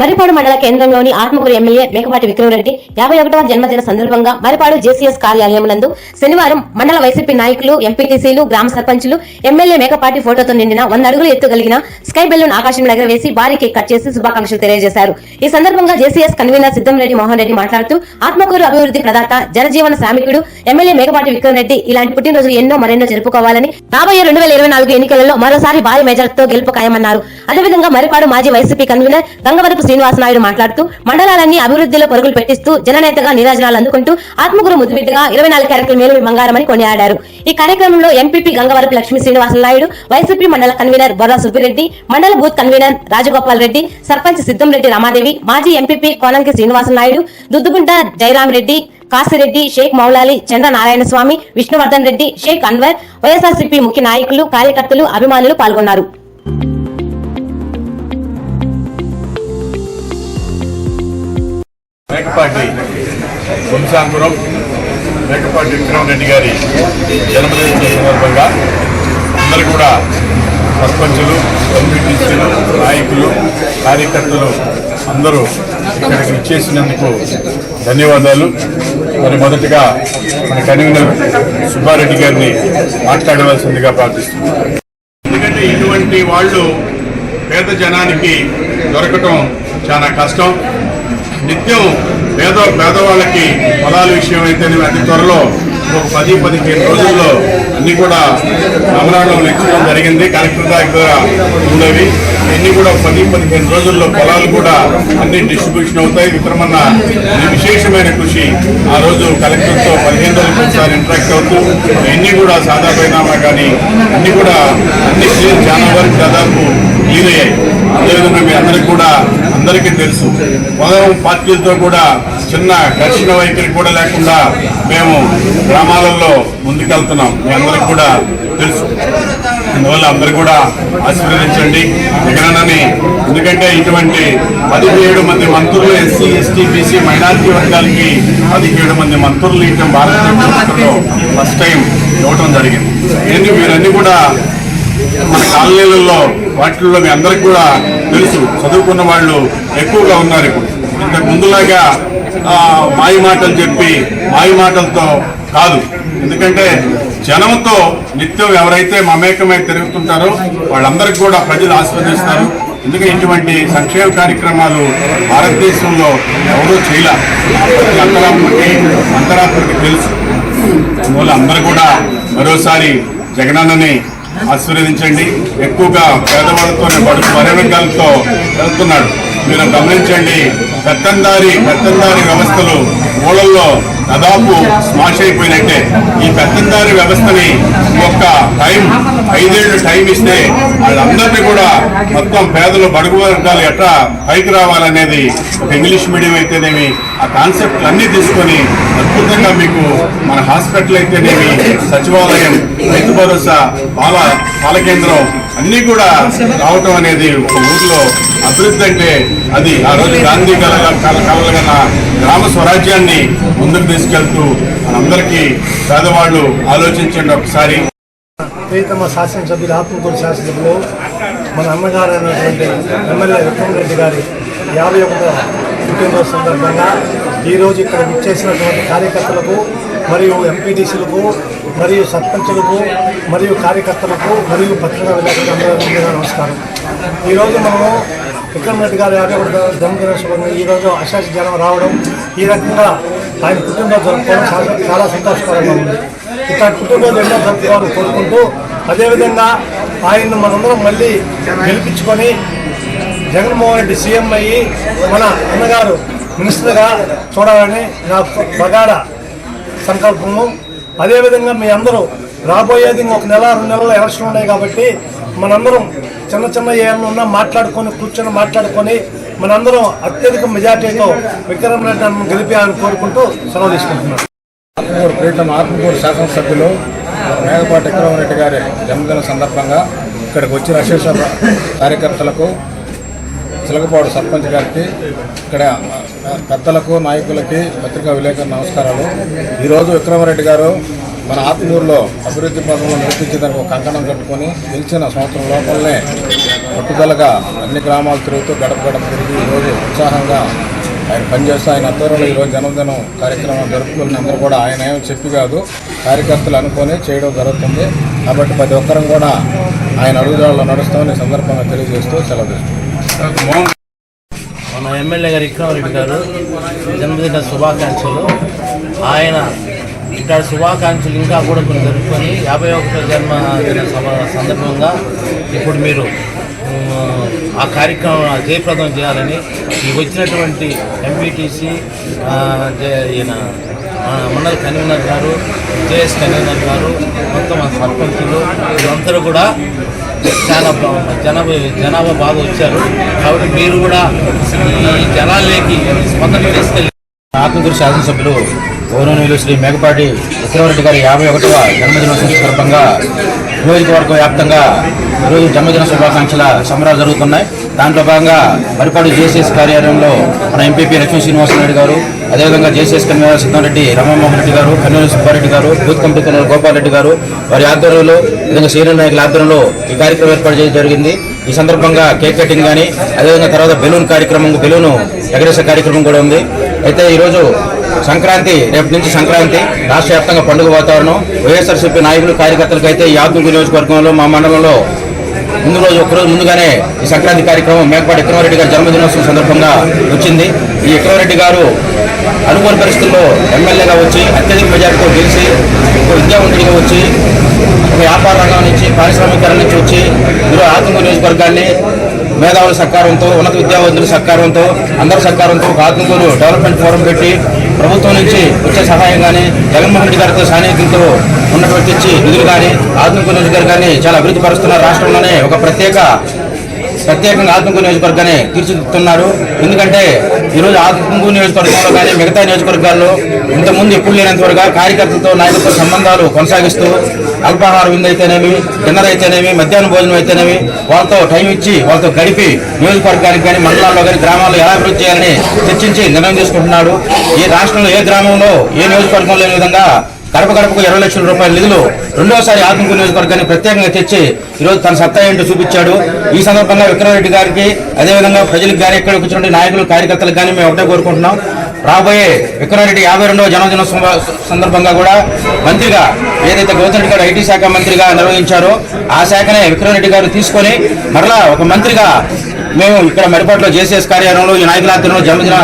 మరిపాడు మండల కేంద్రంలోని ఆత్మకూరు ఎమ్మెల్యే మేకపాటి విక్రమరెడ్డి యాభై ఒకటవ జన్మదిన సందర్భంగా మరిపాడు జేసీఎస్ కార్యాలయం నందు శనివారం మండల వైసీపీ నాయకులు ఎంపీటీసీలు గ్రామ సర్పంచులు ఎమ్మెల్యే మేకపాటి ఫోటోతో నిండిన వంద అడుగులు ఎత్తు కలిగిన స్కై బెలూన్ ఆకాశంలో ఎగరవేసి భారీ కేక్ కట్ చేసి శుభాకాంక్షలు తెలియజేశారు. ఈ సందర్భంగా జేసీఎస్ కన్వీనర్ సిద్దంరెడ్డి మోహన్ రెడ్డి మాట్లాడుతూ ఆత్మకూరు అభివృద్ధి ప్రదాత జనజీవన శ్రామికుడు ఎమ్మెల్యే మేకపాటి విక్రమరెడ్డి ఇలాంటి పుట్టినరోజులు ఎన్నో మరెన్నో జరుపుకోవాలని రాబోయే రెండు వేల ఇరవై నాలుగు ఎన్నికలలో మరోసారి భారీ మెజార్టీతో గెలుపు ఖాయమన్నారు. అదేవిధంగా మరిపాడు మాజీ వైసీపీ కన్వీనర్ గంగవరపు శ్రీనివాసనాయుడు మాట్లాడుతూ మండలాలన్నీ అభివృద్ధిలో పరుగులు పెట్టిస్తూ జననేతగా నీరాజనాలు అందుకుంటూ ఆత్మగురు ముద్దుబిడ్డగా ఇరవై నాలుగు క్యారెక్టర్ మేలు బంగారమని కొనియాడారు. ఈ కార్యక్రమంలో ఎంపీపీ గంగవరపు లక్ష్మీ శ్రీనివాసనాయుడు వైసీపీ మండల కన్వీనర్ బొర్రా సుబ్బిరెడ్డి మండల బూత్ కన్వీనర్ రాజగోపాల్ రెడ్డి సర్పంచ్ సిద్దంరెడ్డి రమాదేవి మాజీ ఎంపీపీ కోనంకి శ్రీనివాసనాయుడు దుద్దుగుంట జయరాం రెడ్డి కాసిరెడ్డి షేక్ మౌలాలి చంద్ర నారాయణ స్వామి విష్ణువర్ధన్ రెడ్డి షేక్ అన్వర్ వైఎస్ఆర్సీపీ ముఖ్య నాయకులు కార్యకర్తలు అభిమానులు పాల్గొన్నారు. మేకపాటి వంశాంకురం మేకపాటి విక్రమరెడ్డి గారి జన్మదిన సందర్భంగా అందరూ కూడా సర్పంచులు ఎంపీటీసీలు నాయకులు కార్యకర్తలు అందరూ ఇక్కడికి ఇచ్చేసినందుకు ధన్యవాదాలు. మరి మొదటగా మన కన్వీనర్ సుబ్బారెడ్డి గారిని మాట్లాడవలసిందిగా ప్రార్థిస్తున్నాను. ఎందుకంటే ఇటువంటి వాళ్ళు పేద జనానికి దొరకటం చాలా కష్టం. నిత్యం పేద పేదవాళ్ళకి పొలాల విషయం అయితేనే అతి త్వరలో ఒక పది పదిహేను రోజుల్లో అన్ని కూడా అమరావతిలో ఇచ్చడం జరిగింది. కలెక్టర్ దగ్గర ఉండేవి అన్ని కూడా పది పదిహేను రోజుల్లో పొలాలు కూడా అన్ని డిస్ట్రిబ్యూషన్ అవుతాయి. విక్రమన్న విశేషమైన కృషి ఆ రోజు కలెక్టర్తో పదిహేను రోజులకు ఒకసారి ఇంటరాక్ట్ అవుతూ అన్ని కూడా సాదా పరిణామా కానీ అన్ని కూడా అన్ని చాలా వరకు దాదాపు క్లియర్ అయ్యాయి అదేవిధంగా మీ అందరికి కూడా అందరికీ తెలుసు. మొదలం పార్టీలతో కూడా చిన్న ఘర్షణ వైఖరి కూడా లేకుండా మేము గ్రామాలలో ముందుకెళ్తున్నాం. మీ అందరికి కూడా తెలుసు. అందువల్ల అందరు కూడా ఆశీర్వదించండి. జగనన్నని ఎందుకంటే ఇటువంటి పదిహేడు మంది మంత్రులు ఎస్సీ ఎస్టీ బీసీ మైనారిటీ వర్గాలకి పదిహేడు మంది మంత్రులు ఇవ్వడం భారతదేశంలో ఫస్ట్ టైం ఇవ్వటం జరిగింది. ఏంటి? మీరన్నీ కూడా మన కాలనీలలో వాటిల్లో మీ అందరికి కూడా తెలుసు. చదువుకున్న వాళ్ళు ఎక్కువగా ఉన్నారు ఇప్పుడు. ఇంతకు ముందులాగా మాయి మాటలు చెప్పి మాయి మాటలతో కాదు. ఎందుకంటే జనంతో నిత్యం ఎవరైతే మమేకమై తిరుగుతుంటారో వాళ్ళందరికీ కూడా ప్రజలు ఆస్వాదిస్తారు ఎందుకంటే ఇటువంటి సంక్షేమ కార్యక్రమాలు భారతదేశంలో ఎవరూ చేయలే. అంతరాత్మకి అంతరాత్మకి తెలుసు. అందువల్ల అందరూ కూడా మరోసారి జగనన్నని ఆశీర్వదించండి. ఎక్కువగా పేదవాళ్ళతోనే బడుగు వరవర్గాలతో వెళ్తున్నాడు. మీరు గమనించండి పెత్తందారి పెత్తందారి వ్యవస్థలు ఊళ్ళల్లో దాదాపు స్మాష్ అయిపోయినట్టే. ఈ పెత్తందారి వ్యవస్థని ఒక్క టైం ఐదేళ్ళు టైం ఇస్తే వాళ్ళందరినీ కూడా మొత్తం పేదలు బడుగు వర్గాలు ఎట్లా పైకి రావాలనేది ఒక ఇంగ్లీష్ మీడియం అయితేనేమి ఆ కాన్సెప్ట్ అన్నీ తీసుకొని అద్భుతంగా మీకు మన హాస్పిటల్ అయితేనేమి సచివాలయం రైతు భరోసా పాల పాల కేంద్రం అన్నీ కూడా రావటం అనేది ఒక ఊరిలో అభివృద్ధి అంటే అది. ఆ రోజు గాంధీ కల కలగల గ్రామ స్వరాజ్యాన్ని ముందుకు తీసుకెళ్తూ మనందరికీ పేదవాళ్ళు ఆలోచించండి ఒకసారి. ప్రీతమ శాసనసభ్యులు ఆత్మకూరు శాసనసభ్యులు మన అన్నగారు అయినటువంటి ఎమ్మెల్యే విక్రమరెడ్డి గారి యాభై ఒకటో పుట్టినరోజు సందర్భంగా ఈరోజు ఇక్కడ విచ్చేసినటువంటి కార్యకర్తలకు మరియు ఎంపీటీసీలకు మరియు సర్పంచులకు మరియు కార్యకర్తలకు మరియు పత్రికా విలేకరులందరికీ నమస్కారం. ఈరోజు మనము విక్రమరెడ్డి గారి యాభై ఒకటి జన్మదిన ఈరోజు అశాస జనం రావడం ఈ రకంగా ఆయన కుటుంబం జరుపుకోవడం చాలా చాలా సంతోషకరంగా ఉంది. ఇక్కడ కుటుంబం ఎన్నో జరుపుకోవాలని కోరుకుంటూ అదేవిధంగా ఆయన్ను మనందరం మళ్ళీ గెలిపించుకొని జగన్మోహన్ రెడ్డి సీఎం అయ్యి మన అన్నగారు మినిస్టర్గా చూడాలని నా ప్రగాఢ సంకల్పము. అదేవిధంగా మీ అందరూ రాబోయేది ఇంకొక నెల రెండు నెలల ఎలక్షన్ ఉన్నాయి కాబట్టి మనందరం చిన్న చిన్న ఏమైనా ఉన్నా మాట్లాడుకొని కూర్చొని మాట్లాడుకొని మనందరం అత్యధిక మెజార్టీతో విక్రమ్ రెడ్డి గెలిపి గెలిపేయాలని కోరుకుంటూ సెలవు తీసుకుంటున్నాను. ఆత్మకూరు ప్రీతం ఆత్మకూరు శాసనసభ్యులు మేకపాటి విక్రమరెడ్డి గారి జన్మదిన సందర్భంగా ఇక్కడికి వచ్చిన అశేష కార్యకర్తలకు చిలకపాడు సర్పంచ్ గారికి ఇక్కడ పెద్దలకు నాయకులకి పత్రికా విలేకరు నమస్కారాలు. ఈరోజు విక్రమరెడ్డి గారు మన ఆత్మూరులో అభివృద్ధి పథకంలో నడిపించేదానికి ఒక కంకణం కట్టుకొని గెలిచిన సంవత్సరం లోపలనే పట్టుదలగా అన్ని గ్రామాలు తిరుగుతూ గడప గడప తిరిగి ఈరోజు ఉత్సాహంగా ఆయన పనిచేస్తూ ఆయన ఆధ్వర్యంలో ఈరోజు జన్మదినం కార్యక్రమం జరుపుకుని అందరూ కూడా ఆయన ఏమో చెప్పి కాదు కార్యకర్తలు అనుకొని చేయడం జరుగుతుంది. కాబట్టి ప్రతి ఒక్కరం కూడా ఆయన అడుగుదాడులో నడుస్తామని సందర్భంగా తెలియజేస్తూ సెలవు మోహన్ మన ఎమ్మెల్యే గారు విక్రమరెడ్డి గారు జన్మదిన శుభాకాంక్షలు. ఆయన ఇక్కడ శుభాకాంక్షలు ఇంకా కూడా కొన్ని జరుపుకొని యాభై ఒకటో జన్మదిన సభ సందర్భంగా ఇప్పుడు మీరు ఆ కార్యక్రమం జయప్రదం చేయాలని ఈ వచ్చినటువంటి ఎంపీటీసీ ఈయన మండల కన్వీనర్ గారు జేఎస్ కన్వీనర్ గారు మొత్తం సర్పంచులు వీళ్ళందరూ కూడా చాలా బా- జనాభా జనాభా బాగా వచ్చారు. కాబట్టి మీరు కూడా ఈ జనాల్లోకి స్పందన తీసుకెళ్ళి ఆత్మకూరు శాసనసభ్యులు గౌరవనీయులు శ్రీ మేకపాటి విక్రమరెడ్డి గారి యాభై ఒకటవ జన్మదినోత్సవం సందర్భంగా నియోజకవర్గ వ్యాప్తంగా ఈరోజు జన్మదిన శుభాకాంక్షల సంబరాలు జరుగుతున్నాయి. దాంట్లో భాగంగా మరిపాడు జేసీఎస్ కార్యాలయంలో మన ఎంపీపీ లక్ష్మీ శ్రీనివాసరెడ్డి గారు అదేవిధంగా జేసీఎస్ కన్వీనర్ సిద్ధారెడ్డి రామమోహన్ రెడ్డి గారు కన్వీనర్ సుబ్బారెడ్డి గారు booth committee convener Gopal Reddy గారు వారి ఆధ్వర్యంలో విధంగా సీనియర్ నాయకుల ఆధ్వర్యంలో ఈ కార్యక్రమం ఏర్పాటు చేయడం జరిగింది. ఈ సందర్భంగా కేక్ కటింగ్ కానీ అదేవిధంగా తర్వాత బెలూన్ కార్యక్రమం బెలూన్ ఎగరేసే కార్యక్రమం కూడా ఉంది. అయితే ఈరోజు సంక్రాంతి రేపు నుంచి సంక్రాంతి రాష్ట్ర వ్యాప్తంగా పండుగ వాతావరణం. వైఎస్ఆర్సీపీ నాయకులు కార్యకర్తలకు అయితే ఈ నియోజకవర్గంలో మా మండలంలో ముందు రోజు ఒకరోజు ముందుగానే ఈ సంక్రాంతి కార్యక్రమం మేకపాటి విక్రమారెడ్డి గారి జన్మదినోత్సవం సందర్భంగా వచ్చింది. ఈ విక్రమారెడ్డి గారు అనుకోని పరిస్థితుల్లో ఎమ్మెల్యేగా వచ్చి అత్యధిక మెజార్టీతో గెలిచి ఒక విద్యావంతుడిగా వచ్చి ఒక వ్యాపార రంగం నుంచి పారిశ్రామికరణ నుంచి వచ్చి మీరు ఆత్మకూరు నియోజకవర్గాన్ని మేధావుల సహకారంతో ఉన్నత విద్యావంతుల సహకారంతో అందరి సహకారంతో ఒక ఆత్మకూరు డెవలప్మెంట్ ఫోరం పెట్టి ప్రభుత్వం నుంచి వచ్చే సహాయం కానీ జగన్మోహన్ రెడ్డి గారితో సాన్నిధ్యంతో ఉన్నటువంటి నిధులు కానీ ఆత్మకూరు నియోజకవర్గాన్ని చాలా అభివృద్ధి పరుస్తున్న రాష్ట్రంలోనే ఒక ప్రత్యేక ప్రత్యేకంగా ఆత్మకూరు నియోజకవర్గాన్ని తీర్చిదిద్దుతున్నారు. ఎందుకంటే ఈరోజు ఆత్మకూరు నియోజకవర్గంలో కానీ మిగతా నియోజకవర్గాల్లో ఇంతకుముందు ఎప్పుడు లేనంత వరకు కార్యకర్తలతో నాయకులతో సంబంధాలు కొనసాగిస్తూ అల్పాహార విందు అయితేనేమి డిన్నర్ అయితేనేమి మధ్యాహ్న భోజనం అయితేనేమి వాళ్ళతో టైం ఇచ్చి వాళ్ళతో గడిపి నియోజకవర్గానికి కానీ మండలాల్లో కానీ గ్రామాల్లో ఎలా అభివృద్ధి చేయాలని చర్చించి నిర్ణయం తీసుకుంటున్నాడు. ఈ రాష్ట్రంలో ఏ గ్రామంలో ఏ నియోజకవర్గంలో లేని విధంగా గడప గడపకు ఇరవై లక్షల రూపాయల నిధులు రెండోసారి ఆత్మకూరు నియోజకవర్గాన్ని ప్రత్యేకంగా తెచ్చి ఈరోజు తన సత్తా ఏంటో చూపించాడు. ఈ సందర్భంగా విక్రమరెడ్డి గారికి అదేవిధంగా ప్రజలకు కానీ ఇక్కడ వచ్చినటువంటి నాయకులు కార్యకర్తలకు కానీ మేము ఒకటే కోరుకుంటున్నాం. రాబోయే విక్రమరెడ్డి యాభై రెండవ జన్మదిన సందర్భంగా కూడా మంత్రిగా ఏదైతే గౌతమ్ రెడ్డి గారు ఐటీ శాఖ మంత్రిగా నిర్వహించారో ఆ శాఖనే విక్రమరెడ్డి గారు తీసుకొని మరలా ఒక మంత్రిగా మేము ఇక్కడ మరిపాట్లో జేసీఎస్ కార్యాలయంలో ఈ నాయకుల ఆధ్వర్యంలో జన్మదిన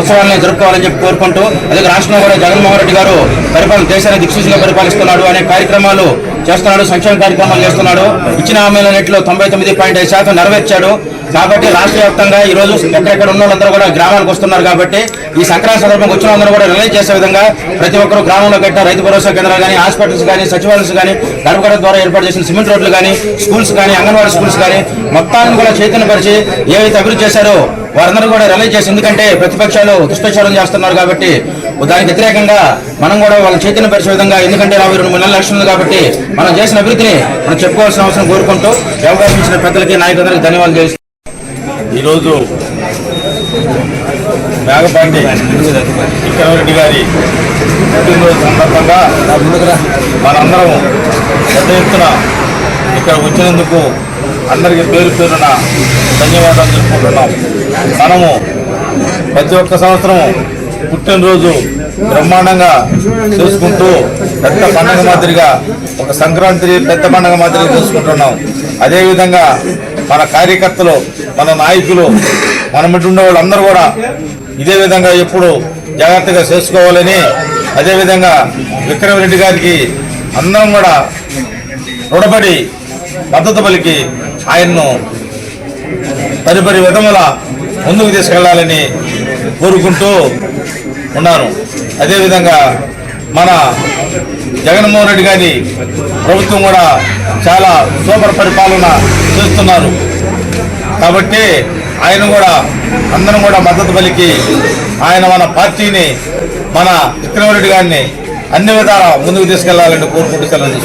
ఉత్సవాలను జరుపుకోవాలని చెప్పి కోరుకుంటూ అదే రాష్ట్రంలో కూడా జగన్మోహన్ రెడ్డి గారు పరిపాలన దేశాన్ని దిక్సూచిగా పరిపాలిస్తున్నాడు అనే కార్యక్రమాలు చేస్తున్నాడు సంక్షేమ కార్యక్రమాలు చేస్తున్నాడు. ఇచ్చిన హామీలన్నింటిలో తొంభై తొమ్మిది పాయింట్ ఐదు శాతం నెరవేర్చాడు. కాబట్టి రాష్ట్ర వ్యాప్తంగా ఈ రోజు ఎక్కడెక్కడ ఉన్న వాళ్ళందరూ కూడా గ్రామాలకు వస్తున్నారు కాబట్టి ఈ సంక్రాంతి సందర్భంగా వచ్చిన వాళ్ళందరూ కూడా రిలైజ్ చేసే విధంగా ప్రతి ఒక్కరు గ్రామంలో కట్టిన రైతు భరోసా కేంద్రాలు కానీ హాస్పిటల్స్ కానీ సచివాలయాలు కానీ గడపగడ ద్వారా ఏర్పాటు చేసిన సిమెంట్ రోడ్లు కానీ స్కూల్స్ కానీ అంగన్వాడీ స్కూల్స్ కానీ మొత్తాన్ని కూడా చైతన్యపరిచి ఏవైతే అభివృద్ధి చేశారో వారందరూ కూడా రిలైజ్ చేసి ఎందుకంటే ప్రతిపక్షాలు దుష్ప్రచారం చేస్తున్నారు కాబట్టి దానికి వ్యతిరేకంగా మనం కూడా వాళ్ళని చైతన్యపరిచే విధంగా ఎందుకంటే రాబోయే రెండు మూడు నెలల లక్షలు ఉంది కాబట్టి మనం చేసిన అభివృద్ధిని మనం చెప్పుకోవాల్సిన అవసరం కోరుకుంటూ ఈ అవకాశం ఇచ్చిన పెద్దలకి నాయకులందరికీ ధన్యవాదాలు ఈరోజు నాగపాండి విక్రమరెడ్డి గారి పుట్టినరోజు సందర్భంగా మనందరం పెద్ద ఎత్తున ఇక్కడ వచ్చినందుకు అందరికీ పేరు పేరున ధన్యవాదాలు తెలుపుకుంటున్నాం. మనము ప్రతి ఒక్క సంవత్సరము పుట్టినరోజు బ్రహ్మాండంగా చూసుకుంటూ పెద్ద పండగ మాదిరిగా ఒక సంక్రాంతి పెద్ద పండగ మాదిరిగా చూసుకుంటున్నాం. అదేవిధంగా మన కార్యకర్తలు మన నాయకులు మన మధ్య ఉండే వాళ్ళందరూ కూడా ఇదే విధంగా ఎప్పుడు జాగ్రత్తగా చేసుకోవాలని అదేవిధంగా విక్రమరెడ్డి గారికి అందరం కూడా రుణపడి మద్దతు పలికి ఆయన్ను పరిపరి విధముల ముందుకు తీసుకెళ్ళాలని కోరుకుంటూ ఉన్నాను అదేవిధంగా మన జగన్మోహన్ రెడ్డి గారి ప్రభుత్వం కూడా చాలా సూపర్ పరిపాలన చేస్తున్నారు. కాబట్టి ఆయన కూడా అందరం కూడా మద్దతు పలికి ఆయన మన పార్టీని మన విక్రమరెడ్డి గారిని అన్ని విధాల ముందుకు తీసుకెళ్ళాలని కోరుకుంటూ సెలవు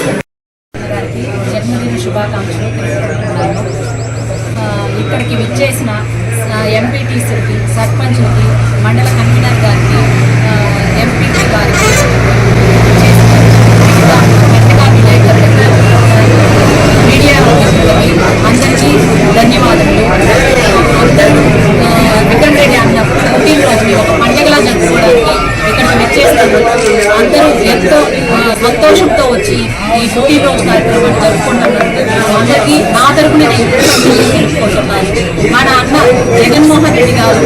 ఇక్కడికి విచ్చేసిన ఎంపీటీసీకి సర్పంచ్కి మండల కన్వీనర్ గారికి ఎంపీటీ గారికి మీడియా అందరికీ అందరూ రెడ్డి ఒక అందరూ ఎంతో సంతోషంతో వచ్చి ఈ పుట్టినరోజు కార్యక్రమాన్ని జరుపుకుంటున్నారు అందరికీ నా తరపున నేను తెలుపుకుంటున్నాను జగన్మోహన్ రెడ్డి గారు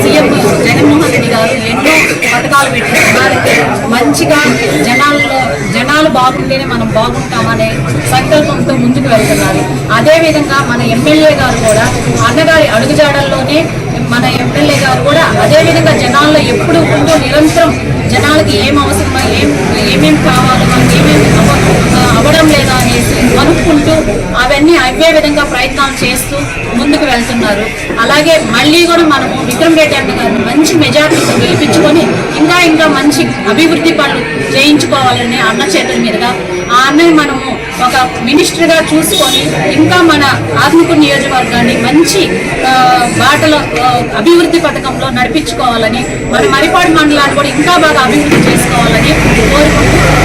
సీఎం జగన్మోహన్ రెడ్డి గారు ఎన్నో పథకాలు పెట్టారు. వారికి మంచిగా జనాల్లో జనాలు బాగుంటేనే మనం బాగుంటామనే సంకల్పంతో ముందుకు వెళ్తున్నారు. అదేవిధంగా మన ఎమ్మెల్యే గారు కూడా అన్నగారి అడుగుజాడల్లోనే మన ఎమ్మెల్యే గారు కూడా అదేవిధంగా జనాల్లో ఎప్పుడు ఉంటూ నిరంతరం జనాలకి ఏం అవసరమో ఏం ఏమేమి కావాలో మనకి ఏమేమి అవ- అవ్వడం లేదా అనేసి అనుకుంటూ అవన్నీ అవే విధంగా ప్రయత్నాలు చేస్తూ ముందుకు వెళ్తున్నారు. అలాగే మళ్ళీ కూడా మనము విక్రమ్ రెడ్డి అన్న గారిని మంచి మెజార్టీతో గెలిపించుకొని ఇంకా ఇంకా మంచి అభివృద్ధి పనులు చేయించుకోవాలని అన్న చేతుల మీదుగా ఆ అన్నని మనము ఒక మినిస్టర్గా చూసుకొని ఇంకా మన ఆత్మకూరు నియోజకవర్గాన్ని మంచి బాటలో అభివృద్ధి పథకంలో నడిపించుకోవాలని మన మరిపాడు మండలాన్ని కూడా ఇంకా బాగా అభివృద్ధి చేసుకోవాలని కోరుకుంటూ